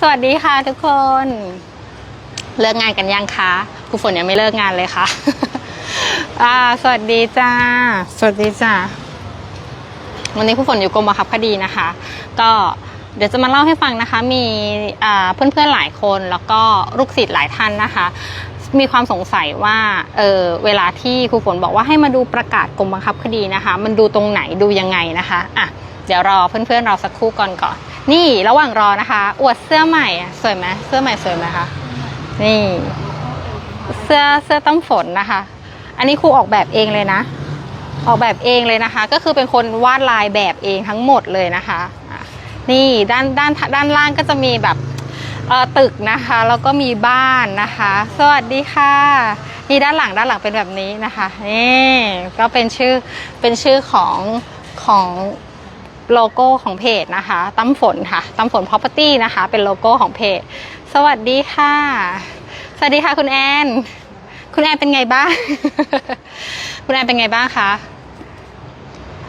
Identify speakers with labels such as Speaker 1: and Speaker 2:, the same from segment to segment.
Speaker 1: สวัสดีค่ะทุกคน เลิกงานกันยังคะครูฝนยังไม่เลิกงานเลยค่ะอ่าสวัสดีจ้า สวัสดีจ้า วันนี้ครูฝนอยู่กรมบังคับคดีนะคะ ก็เดี๋ยวจะมาเล่าให้ฟังนะคะ มีอ่าเพื่อนๆหลายคนแล้วก็ลูกศิษย์หลายท่านนะคะ มีความสงสัยว่าเออเวลาที่ครูฝนบอกว่าให้มาดูประกาศกรมบังคับคดีนะคะ มันดูตรงไหนดูยังไงนะคะอะเดี๋ยวรอเพื่อนๆเราสักครู่ก่อนก่อน นี่ระหว่างรอนะคะ อวดเสื้อใหม่สวยไหมเสื้อใหม่สวยไหมคะนี่เสื้อเสื้อตั้มฝนนะคะ อันนี้ครูออกแบบเองเลยนะ ออกแบบเองเลยนะคะ ก็คือเป็นคนวาดลายแบบเองทั้งหมดเลยนะคะนี่ด้านด้านด้านล่างก็จะมีแบบเออตึกนะคะแล้วก็มีบ้านนะคะ สวัสดีค่ะนี่ด้านหลังด้านหลังเป็นแบบนี้นะคะนี่ก็เป็นชื่อเป็นชื่อของของ โลโก้ของเพจนะคะตั้มฝนค่ะตั้มฝน property นะคะ เป็นโลโก้ของเพจ สวัสดีค่ะ สวัสดีค่ะคุณแอน คุณแอนเป็นไงบ้าง คุณแอนเป็นไงบ้างคะ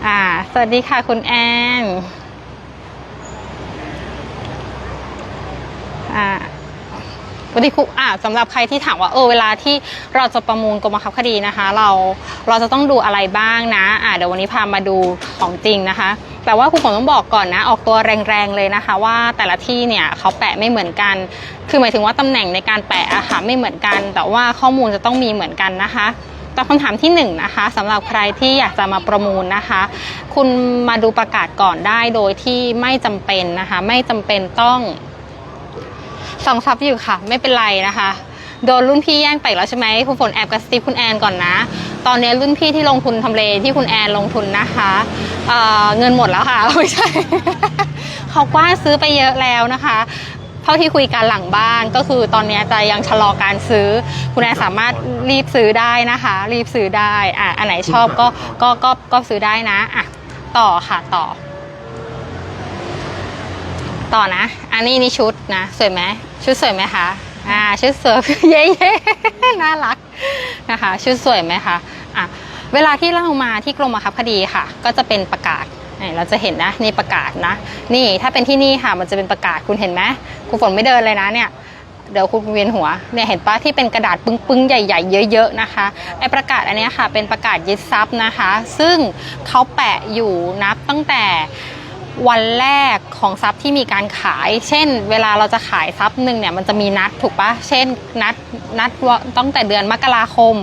Speaker 1: อ่า สวัสดีค่ะคุณแอนอ่า วันนี้ครูอ่าสำหรับใครที่ถามว่าเออเวลาที่เราจะประมูลกรมบังคับคดีนะคะ เราเราจะต้องดูอะไรบ้างนะอ่าเดี๋ยววันนี้พามาดูของจริงนะคะ แต่ว่าครูผมต้องบอกก่อนนะ ออกตัวแรงๆเลยนะคะ ว่าแต่ละที่เนี่ยเขาแปะไม่เหมือนกัน คือหมายถึงว่าตำแหน่งในการแปะอะค่ะไม่เหมือนกัน แต่ว่าข้อมูลจะต้องมีเหมือนกันนะคะตอบคำถามที่1นงนะคะสำหรับใครที่อยากจะมาประมูลนะคะ คุณมาดูประกาศก่อนได้โดยที่ไม่จำเป็นนะคะ ไม่จำเป็นต้อง สองซับอยู่ค่ะ ไม่เป็นไรนะคะ โดนรุ่นพี่แย่งไปแล้วใช่ไหมคุณฝนแอบกระซิบคุณแอนก่อนนะ ตอนนี้รุ่นพี่ที่ลงทุนทำเลที่คุณแอนลงทุนนะคะเเงินหมดแล้วค่ะไม่ใช่ เขากว้านซื้อไปเยอะแล้วนะคะ เท่าที่คุยกันหลังบ้านก็คือตอนนี้จะยังชะลอการซื้อ คุณแอนสามารถรีบซื้อได้นะคะ รีบซื้อได้อะอันไหนชอบก็ก็ก็ก็ซื้อได้นะอะต่อค่ะต่อต่อนะ อันนี้นี่ชุดนะ สวยไหม ชุดสวยไหมคะอ่าชุดสวยเย้เย้น่ารักนะคะ ชุดสวยไหมคะอะเวลาที่เรามาที่กรมบังคับคดีค่ะ ก็จะเป็นประกาศเราจะเห็นนะนี่ประกาศนะ นี่ถ้าเป็นที่นี่ค่ะมันจะเป็นประกาศคุณเห็นไหมคุณฝนไม่เดินเลยนะเนี่ยเดี๋ยวคุณเวียนหัวเนี่ยเห็นปะที่เป็นกระดาษปึ้งๆใหญ่ๆเยอะๆนะคะไอประกาศอันนี้ค่ะเป็นประกาศยึดทรัพย์นะคะ ซึ่งเขาแปะอยู่นับตั้งแต่ วันแรกของทรัพย์ที่มีการขาย เช่น เวลาเราจะขายทรัพย์หนึ่งเนี่ยมันจะมีนัดถูกปะเช่นนัดนัดตั้งแต่เดือนมกราคม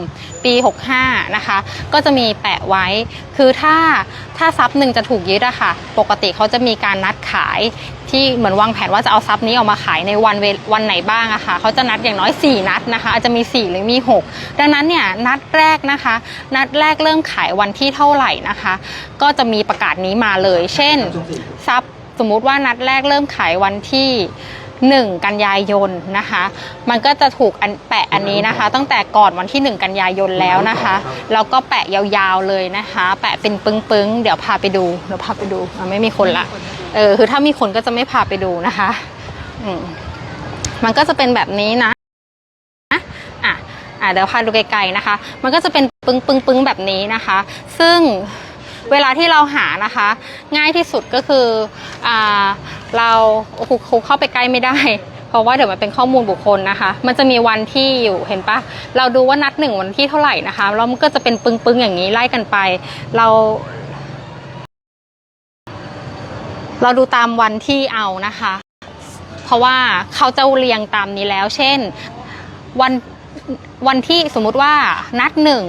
Speaker 1: ปี 65 นะคะ ก็จะมีแปะไว้ คือถ้าถ้าทรัพย์หนึ่งจะถูกยึดอะค่ะ ปกติเขาจะมีการนัดขาย ที่เหมือนวางแผนว่าจะเอาทรัพย์นี้ออกมาขายในวันเววันไหนบ้างอะค่ะเขาจะนัดอย่างน้อย 4 นัดนะคะ อาจจะมี 4 หรือมี 6 ดังนั้นเนี่ยนัดแรกนะคะ นัดแรกเริ่มขายวันที่เท่าไหร่นะคะ ก็จะมีประกาศนี้มาเลย เช่นทรัพย์สมมุติว่านัดแรกเริ่มขายวันที่1 กันยายนนะคะ มันก็จะถูกอันแปะอันนี้นะคะ ตั้งแต่ก่อนวันที่ 1 กันยายนแล้วนะคะแล้วก็แปะยาวๆเลยนะคะ แปะเป็นปึ้งๆ เดี๋ยวพาไปดูเดี๋ยวพาไปดูอะไม่มีคนละ เออคือถ้ามีคนก็จะไม่พาไปดูนะคะอืมมันก็จะเป็นแบบนี้นะอะอะเดี๋ยวพาดูไกลๆนะคะ มันก็จะเป็นปึ้งปึ้งปึ้งแบบนี้นะคะ ซึ่งเวลาที่เราหานะคะ ง่ายที่สุดก็คืออ่าเราครูเข้าไปใกล้ไม่ได้ เพราะว่าเดี๋ยวมันเป็นข้อมูลบุคคลนะคะ มันจะมีวันที่อยู่เห็นปะเราดูว่านัดหนึ่งวันที่เท่าไหร่นะคะแล้วมันก็จะเป็นปึ้งๆอย่างนี้ไล่กันไป เรา เราดูตามวันที่เอานะคะ เพราะว่าเขาจะเรียงตามนี้แล้ว เช่นวันวันที่สมมุติว่านัดหนึ่ง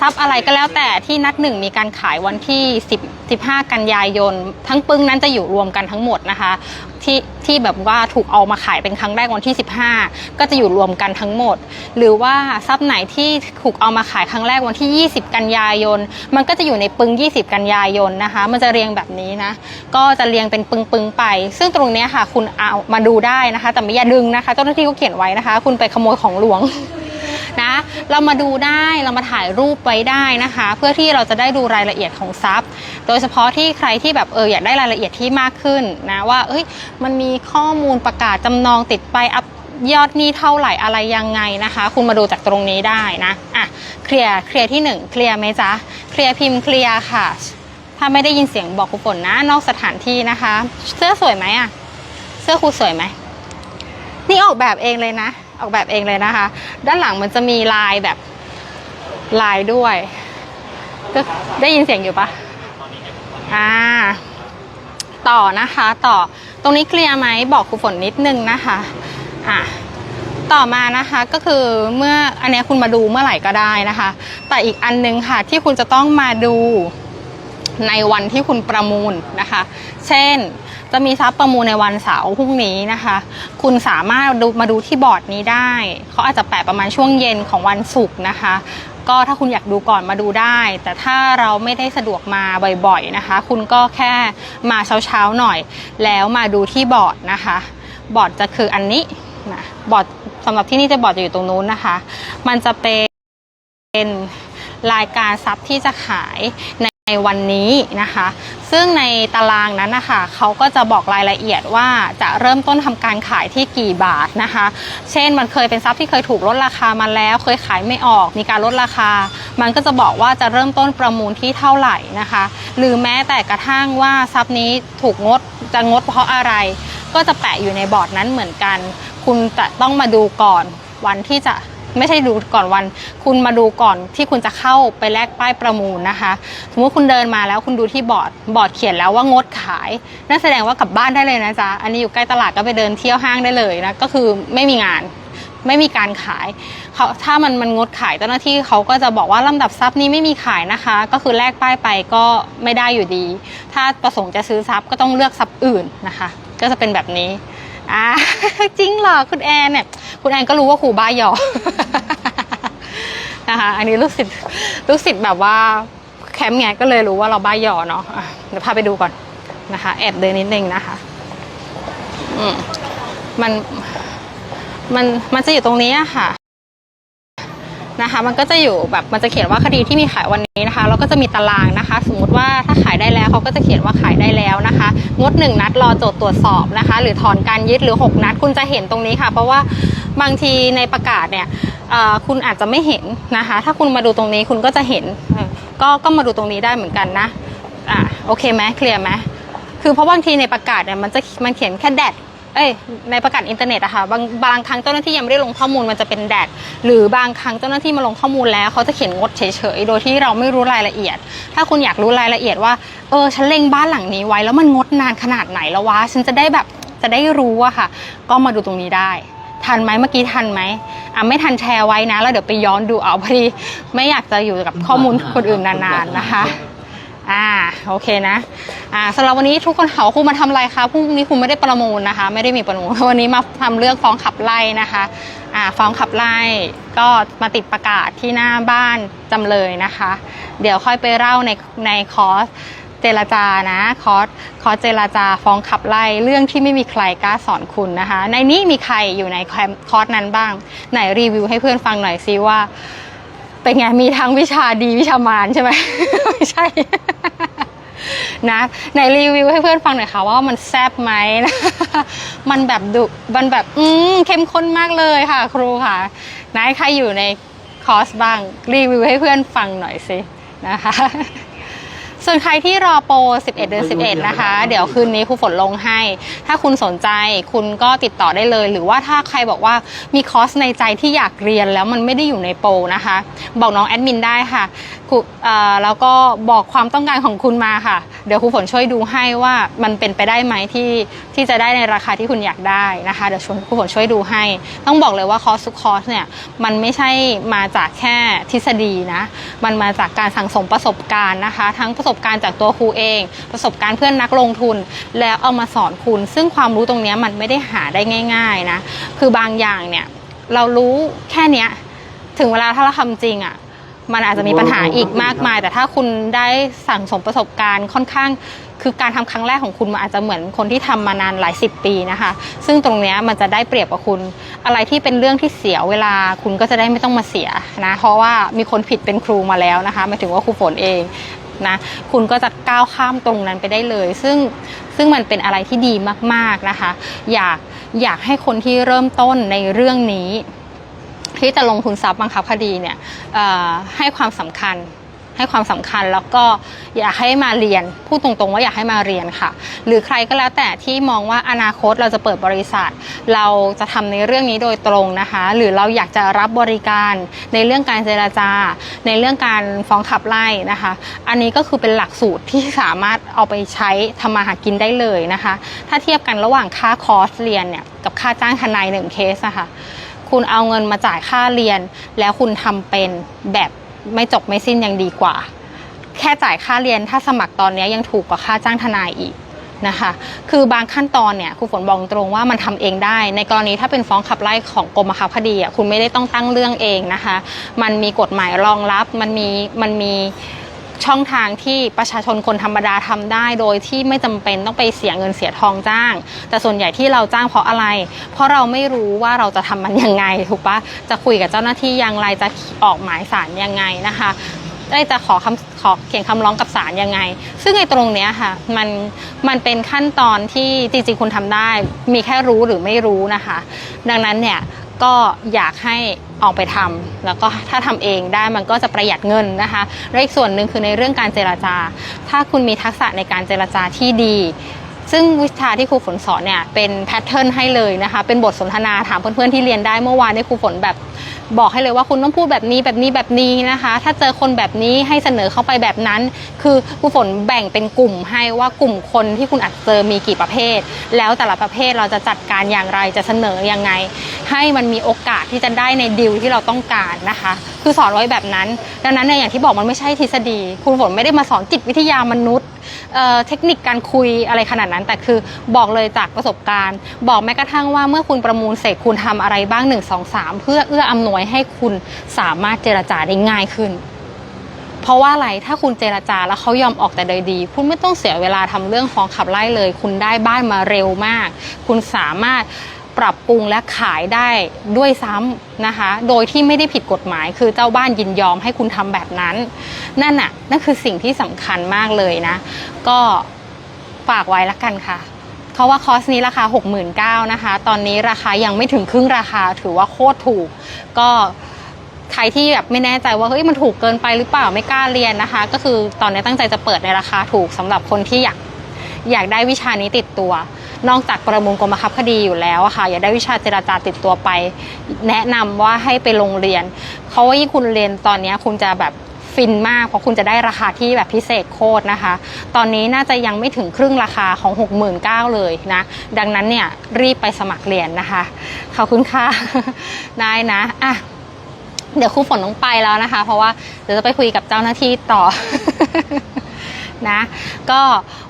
Speaker 1: ทรัพย์อะไรก็แล้วแต่ที่นัดหนึ่งมีการขายวันที่ 10 15 กันยายน ทั้งปึ้งนั้นจะอยู่รวมกันทั้งหมดนะคะที่ที่แบบว่าถูกเอามาขายเป็นครั้งแรกวันที่ 15 ก็จะอยู่รวมกันทั้งหมด หรือว่าทรัพย์ไหนที่ถูกเอามาขายครั้งแรกวันที่ 20 กันยายน มันก็จะอยู่ในปึง 20 กันยายนนะคะ มันจะเรียงแบบนี้นะ ก็จะเรียงเป็นปึ้งไป ซึ่งตรงนี้ค่ะ คุณเอามาดูได้นะคะ แต่ไม่อย่าดึงนะคะ เจ้าหน้าที่เขาเขียนไว้นะคะ คุณไปขโมยของหลวง นะ เรามาดูได้เรามาถ่ายรูปไว้ได้นะคะ เพื่อที่เราจะได้ดูรายละเอียดของทรัพย์ โดยเฉพาะที่ใครที่แบบเอออยากได้รายละเอียดที่มากขึ้นนะว่าเอ้ยมันมีข้อมูลประกาศจำนองติดไปอัพยอดหนี้เท่าไหร่อะไรยังไงนะคะ คุณมาดูจากตรงนี้ได้นะอะเคลียร์เคลียร์ที่หนึ่งเคลียร์ไหมจ๊ะเคลียร์พิมพ์เคลียร์ค่ะ ถ้าไม่ได้ยินเสียงบอกคุณฝนนะ นอกสถานที่นะคะ เสื้อสวยไหมอะเสื้อครูสวยไหมนี่ออกแบบเองเลยนะ ออกแบบเองเลยนะคะ ด้านหลังมันจะมีลายแบบลายด้วยก็ได้ยินเสียงอยู่ปะอ่า ต่อนะคะ ต่อตรงนี้เคลียร์ไหมบอกครูฝนนิดนึงนะคะอะต่อมานะคะก็คือเมื่ออันนี้คุณมาดูเมื่อไหร่ก็ได้นะคะ แต่อีกอันนึงค่ะที่คุณจะต้องมาดูในวันที่คุณประมูลนะคะ เช่น จะมีซับประมูลในวันเสาร์พรุ่งนี้นะคะ คุณสามารถดูมาดูที่บอร์ดนี้ได้ เขาอาจจะแปะประมาณช่วงเย็นของวันศุกร์นะคะ ก็ถ้าคุณอยากดูก่อนมาดูได้ แต่ถ้าเราไม่ได้สะดวกมาบ่อยๆนะคะ คุณก็แค่มาเช้าๆหน่อย แล้วมาดูที่บอร์ดนะคะ บอร์ดจะคืออันนี้นะบอร์ดสำหรับที่นี่จะบอร์ดจะอยู่ตรงนู้นนะคะ มันจะเป็นรายการทรัพย์ที่จะขายใน ในวันนี้นะคะ ซึ่งในตารางนั้นนะคะเขาก็จะบอกรายละเอียดว่าจะเริ่มต้นทำการขายที่กี่บาทนะคะ เช่นมันเคยเป็นทรัพย์ที่เคยถูกลดราคามาแล้ว เคยขายไม่ออกมีการลดราคา มันก็จะบอกว่าจะเริ่มต้นประมูลที่เท่าไหร่นะคะ หรือแม้แต่กระทั่งว่าทรัพย์นี้ถูกงดจะงดเพราะอะไร ก็จะแปะอยู่ในบอร์ดนั้นเหมือนกัน คุณจะต้องมาดูก่อนวันที่จะ ไม่ใช่ดูก่อนวัน คุณมาดูก่อนที่คุณจะเข้าไปแลกป้ายประมูลนะคะ สมมติคุณเดินมาแล้วคุณดูที่บอร์ดบอร์ดเขียนแล้วว่างดขายนั่นแสดงว่ากลับบ้านได้เลยนะจ๊ะอันนี้อยู่ใกล้ตลาดก็ไปเดินเที่ยวห้างได้เลยนะก็คือไม่มีงานไม่มีการขายเขาถ้ามันมันงดขายเจ้าหน้าที่เขาก็จะบอกว่าลำดับทรัพย์นี้ไม่มีขายนะคะ ก็คือแลกป้ายไปก็ไม่ได้อยู่ดี ถ้าประสงค์จะซื้อทรัพย์ก็ต้องเลือกทรัพย์อื่นนะคะ ก็จะเป็นแบบนี้ อ่าจริงเหรอคุณแอนเนี่ยคุณแอนก็รู้ว่าครูบ้าหยอกนะคะ อันนี้ลูกศิษย์ลูกศิษย์แบบว่าแคมป์ไงก็เลยรู้ว่าเราบ้าหยอเนาะเดี๋ยวพาไปดูก่อนนะคะ แอบเดินนิดนึงนะคะอืมมันมันมันจะอยู่ตรงนี้อะค่ะนะคะ มันก็จะอยู่แบบมันจะเขียนว่าคดีที่มีขายวันนี้นะคะ แล้วก็จะมีตารางนะคะ ว่าถ้าขายได้แล้วเขาก็จะเขียนว่าขายได้แล้วนะคะ งดหนึ่งนัดรอโจทย์ตรวจสอบนะคะ หรือถอนการยึดหรือ 6 นัดคุณจะเห็นตรงนี้ค่ะ เพราะว่าบางทีในประกาศเนี่ยคุณอาจจะไม่เห็นนะคะ ถ้าคุณมาดูตรงนี้คุณก็จะเห็นก็ก็มาดูตรงนี้ได้เหมือนกันนะอ่าโอเคไหมเคลียร์ไหมคือเพราะบางทีในประกาศเนี่ยมันจะมันเขียนแค่แดด เอ้ยในประกาศอินเทอร์เน็ตอะค่ะบางบางครั้งเจ้าหน้าที่ยังไม่ได้ลงข้อมูลมันจะเป็นแดดหรือบางครั้งเจ้าหน้าที่มาลงข้อมูลแล้วเขาจะเขียนงดเฉยๆโดยที่เราไม่รู้รายละเอียด ถ้าคุณอยากรู้รายละเอียดว่าเออฉันเล็งบ้านหลังนี้ไว้ แล้วมันงดนานขนาดไหนแล้ววะฉันจะได้แบบจะได้รู้อะค่ะ ก็มาดูตรงนี้ได้ทันไหมเมื่อกี้ทันไหมอะไม่ทันแชร์ไว้นะ แล้วเดี๋ยวไปย้อนดูเอาพอดี ไม่อยากจะอยู่กับข้อมูลคนอื่นนานๆนะคะ อ่าโอเคนะอ่าสำหรับวันนี้ทุกคนเขาครูมาทำอะไรคะพรุ่งนี้ครูไม่ได้ประมูลนะคะ ไม่ได้มีประมูลวันนี้มาทำเรื่องฟ้องขับไล่นะคะอ่าฟ้องขับไล่ก็มาติดประกาศที่หน้าบ้านจำเลยนะคะ เดี๋ยวค่อยไปเล่าในในคอร์สเจรจานะคอร์สคอร์สเจรจาฟ้องขับไล่เรื่องที่ไม่มีใครกล้าสอนคุณนะคะ ในนี้มีใครอยู่ในคอร์สนั้นบ้าง ไหนรีวิวให้เพื่อนฟังหน่อยซิว่า เป็นไงมีทั้งวิชาดีวิชามารใช่ไหม ไม่ใช่ นะไหนรีวิวให้เพื่อนฟังหน่อยค่ะว่ามันแซ่บไหมนะ มันแบบดุมันแบบ อืมเข้มข้นมากเลยค่ะ ครูค่ะไหนใครอยู่ในคอร์สบ้างรีวิวให้เพื่อนฟังหน่อยสินะคะ ส่วนใครที่รอโปร 11 เดือน 11 นะคะ เดี๋ยวคืนนี้ครูฝนลงให้ ถ้าคุณสนใจคุณก็ติดต่อได้เลย หรือว่าถ้าใครบอกว่ามีคอร์สในใจที่อยากเรียนแล้วมันไม่ได้อยู่ในโปรนะคะ บอกน้องแอดมินได้ค่ะครูเอ่อแล้วก็บอกความต้องการของคุณมาค่ะ เดี๋ยวครูฝนช่วยดูให้ว่ามันเป็นไปได้ไหมที่ที่จะได้ในราคาที่คุณอยากได้นะคะเดี๋ยวชวนครูฝนช่วยดูให้ ต้องบอกเลยว่าคอร์สทุกคอร์สเนี่ยมันไม่ใช่มาจากแค่ทฤษฎีนะมันมาจากการสั่งสมประสบการณ์นะคะ ทั้งประสบการณ์จากตัวครูเอง ประสบการณ์เพื่อนนักลงทุน แล้วเอามาสอนคุณ ซึ่งความรู้ตรงนี้มันไม่ได้หาได้ง่าย ๆนะ คือบางอย่างเนี่ยเรารู้แค่เนี้ยถึงเวลาถ้าเราทำจริงอะ่ะมันอาจจะมีปัญหาอีกมากมาย แต่ถ้าคุณได้สั่งสมประสบการณ์ค่อนข้าง คือการทำครั้งแรกของคุณมันอาจจะเหมือนคนที่ทำมานานหลายสิบปีนะคะ ซึ่งตรงนี้มันจะได้เปรียบกับคุณ อะไรที่เป็นเรื่องที่เสียเวลาคุณก็จะได้ไม่ต้องมาเสียนะ เพราะว่ามีคนผิดเป็นครูมาแล้วนะคะหมายถึงว่าครูฝนเอง นะคุณก็จะก้าวข้ามตรงนั้นไปได้เลย ซึ่งซึ่งมันเป็นอะไรที่ดีมากๆนะคะ อยากอยากให้คนที่เริ่มต้นในเรื่องนี้ ที่จะลงทุนทรัพย์บังคับคดีเนี่ยให้ความสำคัญ ให้ความสำคัญแล้วก็อยากให้มาเรียนพูดตรงๆ ว่าอยากให้มาเรียนค่ะ หรือใครก็แล้วแต่ที่มองว่าอนาคตเราจะเปิดบริษัท เราจะทำในเรื่องนี้โดยตรงนะคะ หรือเราอยากจะรับบริการในเรื่องการเจราจา ในเรื่องการฟ้องขับไล่นะคะ อันนี้ก็คือเป็นหลักสูตรที่สามารถเอาไปใช้ทำมาหากินได้เลยนะคะ ถ้าเทียบกันระหว่างค่าคอร์สเรียนเนี่ยกับค่าจ้างทนายหนึ่งเคสอะค่ะคุณเอาเงินมาจ่ายค่าเรียน แล้วคุณทำเป็นแบบ ไม่จบไม่สิ้นยังดีกว่า แค่จ่ายค่าเรียนถ้าสมัครตอนนี้ยังถูกกว่าค่าจ้างทนายอีกนะคะคือบางขั้นตอนเนี่ยครูฝนบอกตรงว่ามันทำเองได้ ในกรณีถ้าเป็นฟ้องขับไล่ของกรมบังคับคดีอะคุณไม่ได้ต้องตั้งเรื่องเองนะคะ มันมีกฎหมายรองรับมันมีมันมี ช่องทางที่ประชาชนคนธรรมดาทำได้ โดยที่ไม่จำเป็นต้องไปเสียเงินเสียทองจ้าง แต่ส่วนใหญ่ที่เราจ้างเพราะอะไร เพราะเราไม่รู้ว่าเราจะทำมันยังไงถูกปะจะคุยกับเจ้าหน้าที่อย่างไรจะออกหมายสารยังไงนะคะได้จะขอคำขอเขียนคำร้องกับศาลยังไง ซึ่งในตรงเนี้ยค่ะมันมันเป็นขั้นตอนที่จริงๆคุณทำได้ มีแค่รู้หรือไม่รู้นะคะ ดังนั้นเนี่ยก็อยากให้ ออกไปทำแล้วก็ถ้าทำเองได้มันก็จะประหยัดเงินนะคะและอีกส่วนหนึ่งคือในเรื่องการเจราจา ถ้าคุณมีทักษะในการเจราจาที่ดี ซึ่งวิชาที่ครูฝนสอนเนี่ยเป็นแพทเทิร์นให้เลยนะคะเป็นบทสนทนาถามเพื่อนๆที่เรียนได้เมื่อวานนี้ครูฝนแบบ บอกให้เลยว่าคุณต้องพูดแบบนี้แบบนี้แบบนี้นะคะ ถ้าเจอคนแบบนี้ให้เสนอเข้าไปแบบนั้น คือครูฝนแบ่งเป็นกลุ่มให้ว่ากลุ่มคนที่คุณอาจเจอมีกี่ประเภท แล้วแต่ละประเภทเราจะจัดการอย่างไรจะเสนอยังไง ให้มันมีโอกาสที่จะได้ในดิวที่เราต้องการนะคะ คือสอนไว้แบบนั้น ดังนั้นเนี่ยอย่างที่บอกมันไม่ใช่ทฤษฎีครูฝนไม่ได้มาสอนจิตวิทยามนุษย์ เเทคนิคการคุยอะไรขนาดนั้น แต่คือบอกเลยจากประสบการณ์ บอกแม้กระทั่งว่าเมื่อคุณประมูลเสร็จคุณทำอะไรบ้าง 1 2 3 เพื่อเอื้ออำนวยให้คุณสามารถเจรจาได้ง่ายขึ้น เพราะว่าอะไรถ้าคุณเจรจาแล้วเขายอมออกแต่โดยดี คุณไม่ต้องเสียเวลาทำเรื่องฟ้องขับไล่เลย คุณได้บ้านมาเร็วมาก คุณสามารถ ปรับปรุงและขายได้ด้วยซ้ำนะคะ โดยที่ไม่ได้ผิดกฎหมาย คือเจ้าบ้านยินยอมให้คุณทำแบบนั้น นั่นน่ะนั่นคือสิ่งที่สำคัญมากเลยนะ ก็ฝากไว้ละกันค่ะเพราะว่าคอสนี้ราคา 69,000นะคะ ตอนนี้ราคายังไม่ถึงครึ่งราคาถือว่าโคตรถูก ก็ใครที่แบบไม่แน่ใจว่าเฮ้ยมันถูกเกินไปหรือเปล่าไม่กล้าเรียนนะคะ ก็คือตอนนี้ตั้งใจจะเปิดในราคาถูกสำหรับคนที่อยากอยากได้วิชานี้ติดตัว นอกจากประมูลกรมบังคับคดีอยู่แล้วค่ะ อยากได้วิชาเจราจาติดตัวไป แนะนำว่าให้ไปลงเรียนเพราว่ายิ่งคุณเรียนตอนนี้คุณจะแบบฟินมากเพราะคุณจะได้ราคาที่แบบพิเศษโคตรนะคะ ตอนนี้น่าจะยังไม่ถึงครึ่งราคาของ 69,000เลยนะ ดังนั้นเนี่ยรีบไปสมัครเรียนนะคะ ขอบคุณค่ะได้นะอะเดี๋ยวครูฝนต้องไปแล้วนะคะ เพราะว่าเดี๋ยวจะไปคุยกับเจ้าหน้าที่ต่อ นะ ก็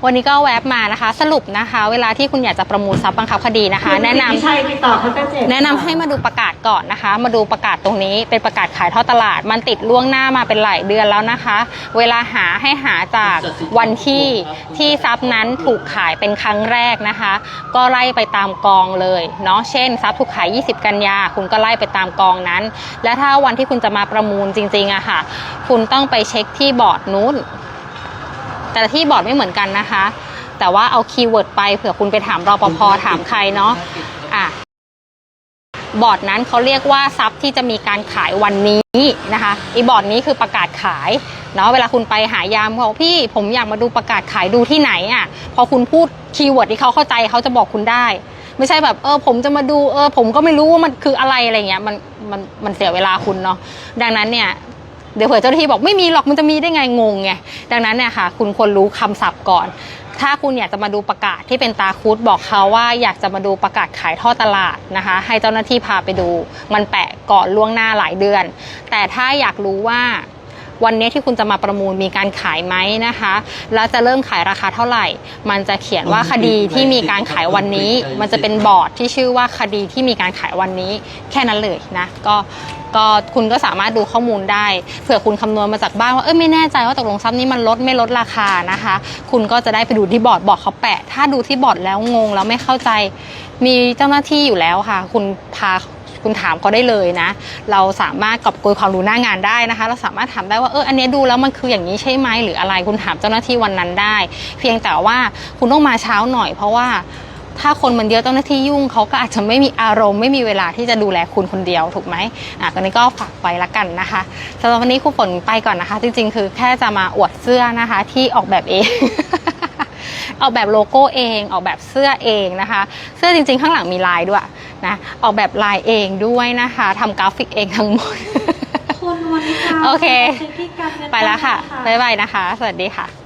Speaker 1: วันนี้ก็แวบมานะคะ สรุปนะคะ เวลาที่คุณอยากจะประมูลทรัพย์บังคับคดีนะคะ แนะนำ
Speaker 2: ใช่ติดต่อเขาก็เจ็บ
Speaker 1: แนะนำให้มาดูประกาศก่อนนะคะ มาดูประกาศตรงนี้เป็นประกาศขายทอดตลาด มันติดล่วงหน้ามาเป็นหลายเดือนแล้วนะคะ เวลาหาให้หาจากวันที่ที่ทรัพย์นั้นถูกขายเป็นครั้งแรกนะคะ ก็ไล่ไปตามกองเลยเนาะเช่นทรัพย์ถูกขาย 20 กันยา คุณก็ไล่ไปตามกองนั้น และถ้าวันที่คุณจะมาประมูลจริงๆอะค่ะ คุณต้องไปเช็คที่บอร์ดนู้น แต่ละที่บอร์ดไม่เหมือนกันนะคะ แต่ว่าเอาคีย์เวิร์ดไปเผื่อคุณไปถามรปภถามใครเนาะอะบอร์ดนั้นเขาเรียกว่าทรัพย์ที่จะมีการขายวันนี้นะคะอีบอร์ดนี้คือประกาศขายเนาะเวลาคุณไปหายามบอกพี่ผมอยากมาดูประกาศขายดูที่ไหนอะ่ะพอคุณพูดคีย์เวิร์ดที่เขาเข้าใจเขาจะบอกคุณได้ ไม่ใช่แบบเออผมจะมาดูเออผมก็ไม่รู้ว่ามันคืออะไรอะไรเงี้ยมันมันมันเสียเวลาคุณเนาะดังนั้นเนี่ย เดี๋ยวเผื่อเจ้าหน้าที่บอกไม่มีหรอกมันจะมีได้ไงงงไงดังนั้นเนี่ยค่ะ คุณควรรู้คำศัพท์ก่อน ถ้าคุณอยากจะมาดูประกาศที่เป็นตาคูดบอกเขาว่าอยากจะมาดูประกาศขายท่อตลาดนะคะ ให้เจ้าหน้าที่พาไปดู มันแปะก่อนล่วงหน้าหลายเดือน แต่ถ้าอยากรู้ว่า วันนี้ที่คุณจะมาประมูลมีการขายไหมนะคะ แล้วจะเริ่มขายราคาเท่าไหร่ มันจะเขียนว่าคดีที่มีการขายวันนี้ มันจะเป็นบอร์ดที่ชื่อว่าคดีที่มีการขายวันนี้ แค่นั้นเลยนะ ก็ก็คุณก็สามารถดูข้อมูลได้เผื่อคุณคำนวณมาจากบ้านว่าเออไม่แน่ใจว่าตกลงทรัพย์นี้มันลดไม่ลดราคานะคะ คุณก็จะได้ไปดูที่บอร์ดบอร์ดเขาแปะ ถ้าดูที่บอร์ดแล้วงงแล้วไม่เข้าใจ มีเจ้าหน้าที่อยู่แล้วค่ะ คุณพา คุณถามเขาได้เลยนะ เราสามารถกอบโกยความรู้หน้างานได้นะคะ เราสามารถถามได้ว่าเอออันนี้ดูแล้วมันคืออย่างนี้ใช่ไหมหรืออะไรคุณถามเจ้าหน้าที่วันนั้นได้ เพียงแต่ว่าคุณต้องมาเช้าหน่อย เพราะว่าถ้าคนมันเยอะเจ้าหน้าที่ยุ่งเขาก็อาจจะไม่มีอารมณ์ไม่มีเวลาที่จะดูแลคุณคนเดียวถูกไหมอะตอนนี้ก็ฝากไว้ละกันนะคะสำหรับวันนี้ครูฝนไปก่อนนะคะ จริงๆ คือแค่จะมาอวดเสื้อนะคะที่ออกแบบเอง ออกแบบโลโก้เอง ออกแบบเสื้อเองนะคะ เสื้อจริงๆ ข้างหลังมีลายด้วย นะออกแบบลายเองด้วยนะคะทำกราฟิกเองทั้งหมด
Speaker 2: คุณวันนี้ค่ะ
Speaker 1: โอเค
Speaker 2: ช็คที่การเงิน
Speaker 1: ไปแล้วค่ะ
Speaker 2: บ้างน
Speaker 1: บ๊ายบายนะคะ สวัสดีค่ะ